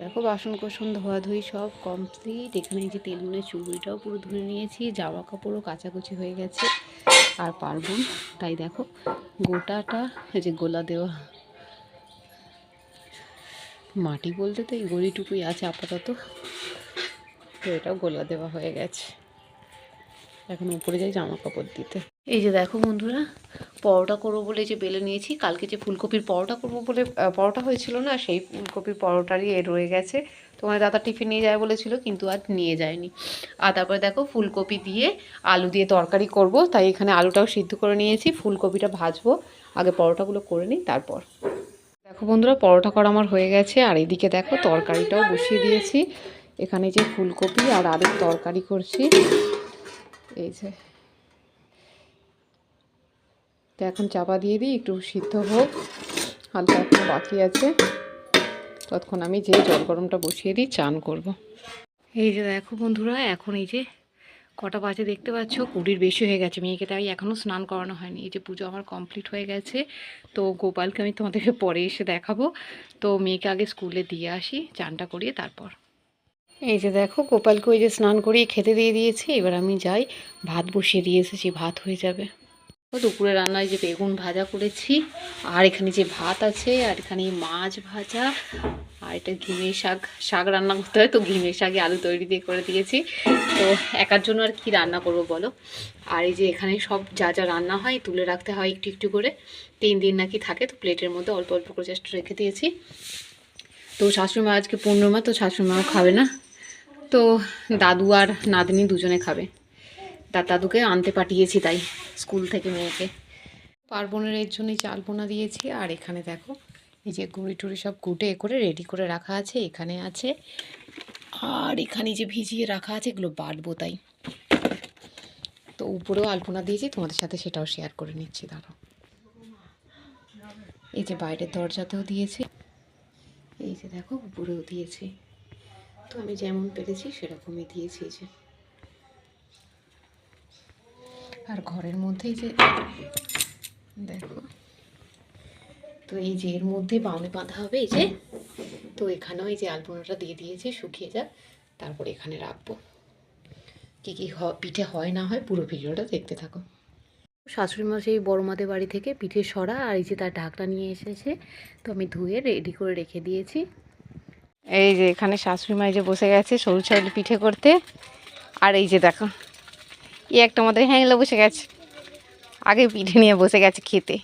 দেখো বাসন কোসন ধোয়াধুয়ি সব কমপ্লিট এখানে যে তেল নুনের চুবড়িটাও পুরো ধুয়ে নিয়েছি। জামা কাপড়ও কাচাকুচি হয়ে গেছে। আর পারব। তাই দেখো, গোটাটা এই যে গোলা দেওয়া মাটি বলতে তো এই গড়িটুকুই আছে আপাতত। তো এটাও গোলা দেওয়া হয়ে গেছে। এখন উপরে যাই জামা কাপড় দিতে। এই যে দেখো বন্ধুরা, পরোটা করব বলে যে বেলে নিয়েছি, কালকে যে ফুলকপির পরোটা করব বলে পরোটা হয়েছিল না, সেই ফুলকপির পরোটারই এ রয়ে গেছে। তোমার দাদা টিফিন নিয়ে যায় বলেছিল, কিন্তু আর নিয়ে যায়নি। আর তারপরে দেখো ফুলকপি দিয়ে আলু দিয়ে তরকারি করব, তাই এখানে আলুটাও সিদ্ধ করে নিয়েছি, ফুলকপিটা ভাজবো। আগে পরোটাগুলো করে নিই, তারপর। দেখো বন্ধুরা, পরোটা করা আমার হয়ে গেছে, আর এদিকে দেখো তরকারিটাও বসিয়ে দিয়েছি। এখানে যে ফুলকপি আর আলুর তরকারি করছি, এই যে। তো এখন চাপা দিয়ে দিই, একটু সিদ্ধ হোক। হালকা এখন বাকি আছে। ততক্ষণ আমি যে জল গরমটা বসিয়ে দিই, চান করব। এই যে দেখো বন্ধুরা, এখন এই যে কটা বাজে দেখতে পাচ্ছ, কুড়ির বেশি হয়ে গেছে মেয়েকে, তাই এখনও স্নান করানো হয়নি। এই যে পুজো আমার কমপ্লিট হয়ে গেছে, তো গোপালকে আমি তোমাদেরকে পরে এসে দেখাবো। তো মেয়েকে আগে স্কুলে দিয়ে আসি, চানটা করিয়ে তারপর। এই যে দেখো, গোপালকে ওই যে স্নান করিয়ে খেতে দিয়ে দিয়েছি, এবার আমি যাই, ভাত বসিয়ে দিয়ে এসেছি, ভাত হয়ে যাবে। দুপুরে রান্নায় যে বেগুন ভাজা করেছি, আর এখানে যে ভাত আছে, আর এখানে মাছ ভাজা, আর এটা ঘিমে শাক শাক রান্না করতে হয়, তো ঘিমে শাকে আলু তৈরি দিয়ে করে দিয়েছি। তো একার জন্য আর কি রান্না করব বলো? আর এই যে এখানে সব যা যা রান্না হয়, তুলে রাখতে হয় একটু একটু করে। তিন দিন নাকি থাকে, তো প্লেটের মধ্যে অল্প অল্প করে জাস্ট রেখে দিয়েছি। তো শাশুড়িমা আজকে পূর্ণিমা, তো শাশুড়ি শাশুড়িমাও খাবে না। তো দাদু আর নাতনি দুজনে খাবে। তার দাদুকে আনতে পাঠিয়েছি তাই, স্কুল থেকে মেয়েকে। পার্বণের এর জন্যই চাল পোনা দিয়েছি, আর এখানে দেখো, এই যে গুঁড়ি টুড়ি সব কুটে করে রেডি করে রাখা আছে, এখানে আছে। আর এখানে যে ভিজিয়ে রাখা আছে, এগুলো বাটবো তাই। তো উপরেও আলপনা দিয়েছি, তোমাদের সাথে সেটাও শেয়ার করে নিচ্ছি, দাঁড়াও। এই যে বাইরের দরজাতেও দিয়েছি, এই যে দেখো, উপরেও দিয়েছি। তো আমি যেমন পেরেছি, সেরকমই দিয়েছি যে। আর ঘরের মধ্যেই যে দেখো। তো এই যে এর মধ্যে বাউনে বাঁধা হবে এই যে। তো এখানেও এই যে আলপনাটা দিয়ে দিয়েছে শুকিয়ে যাক। তারপরে এখানে রাখব। কী কী পিঠে হয় না হয় পুরো ভিডিওটা দেখতে থাকো। শাশুড়ি মা সেই বড় মাদের বাড়ি থেকে পিঠে সরা আর এই যে তার ঢাকটা নিয়ে এসেছে তো আমি ধুয়ে রেডি করে রেখে দিয়েছি। এই যে এখানে শাশুড়ি মা এই যে বসে গেছে সরু চাউল পিঠে করতে। আর এই যে দেখো এই একটা আমাদের হ্যাংলা বসে গেছে। আগে পিঠে নিয়ে বসে গেছে খেতে।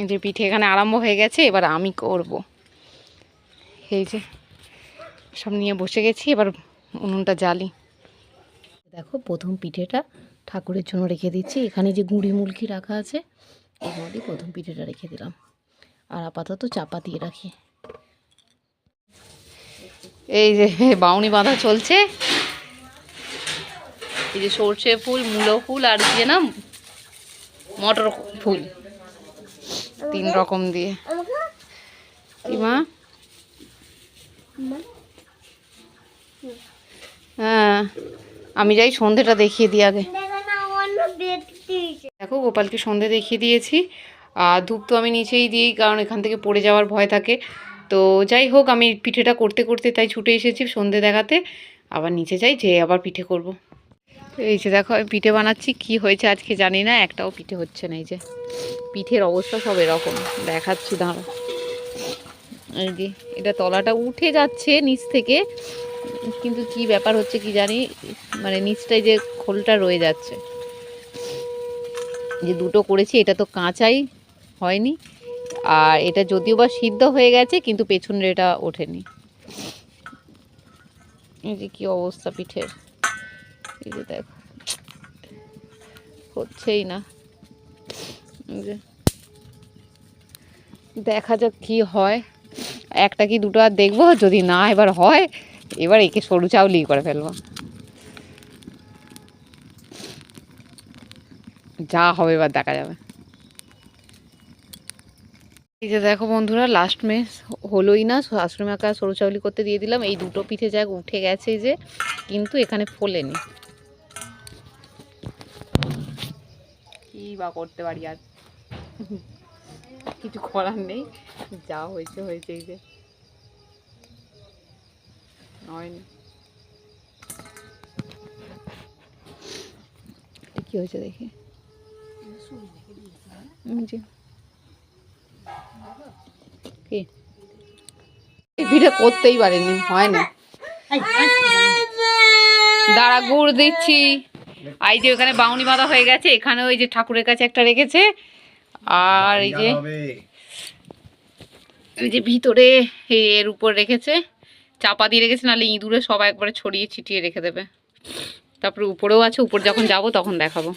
এই যে পিঠে এখানে আরম্ভ হয়ে গেছে এবার আমি করব। এই যে সব নিয়ে বসে গেছি এবার উনুনটা জ্বালি। দেখো প্রথম পিঠেটা ঠাকুরের জন্য রেখে দিচ্ছি। এখানে যে গুঁড়ি মুলকি রাখা আছে এর মধ্যে প্রথম পিঠেটা রেখে দিলাম। আর আপাতত চাপা দিয়ে রাখি। এই যে বাউনি বাঁধা চলছে। এই যে সর্ষে ফুল, মূলো ফুল আর দিয়ে না মটর ফুল। তিন রকম দিয়ে। মা? হ্যাঁ আমি যাই সন্ধেটা দেখিয়ে দিই আগে। দেখো, গোপালকে সন্ধে দেখিয়ে দিয়েছি। আর ধূপ তো আমি নিচেই দিই, কারণ এখান থেকে পড়ে যাওয়ার ভয় থাকে। তো যাই হোক, আমি পিঠেটা করতে করতে তাই ছুটে এসেছি সন্ধে দেখাতে। আবার নিচে যাই যে আবার পিঠে করব। এই যে দেখো, আমি পিঠে বানাচ্ছি, কি হয়েছে আজকে জানি না, একটাও পিঠে হচ্ছে না, এই যে। পিঠের অবস্থা সব এরকম, দেখাচ্ছি দাঁড়ো এই যে, এটা তলাটা উঠে যাচ্ছে নিচ থেকে, কিন্তু কি ব্যাপার হচ্ছে কি জানি মানে নিচটায় যে খোলটা রয়ে যাচ্ছে। যে দুটো করেছি, এটা তো কাঁচাই হয়নি, আর এটা যদিও বা সিদ্ধ হয়ে গেছে, কিন্তু পেছনের এটা ওঠেনি। এই যে কি অবস্থা পিঠের। এই যে দেখো হচ্ছেই না। দেখা যাক কি হয়। একটা কি দুটো আর দেখব, যদি না এবার হয়, এবার একে সরু চাউলি করে ফেলব। যা হবে এবার দেখা যাবে। এই যে দেখো বন্ধুরা লাস্ট মেস হলোই না। শাশুড়ি মাকে সরু চাউলি করতে দিয়ে দিলাম। এই দুটো পিঠে যাক, উঠে গেছে যে, কিন্তু এখানে ফোলেনি। কি বা করতে পারি আর? কিছু করার নেই যা হয়েছে হয়েছে এই যে। হয়নি কি হয়েছে দেখি? জি। কি? ভিডিও করতেই পারেনি হয়নি দাঁড়া গুড় দিচ্ছি। এই যে ওখানে বাউনি বাঁধা হয়ে গেছে এখানে ওই যে ঠাকুরের কাছে একটা রেখেছে। আর এই যে এই যে ভিতরে এর উপর রেখেছে চাপা দিয়ে রেখেছে নাহলে ইঁদুরে সব একবারে ছড়িয়ে ছিটিয়ে রেখে দেবে। তারপরে উপরেও আছে উপর যখন যাব তখন দেখাবো।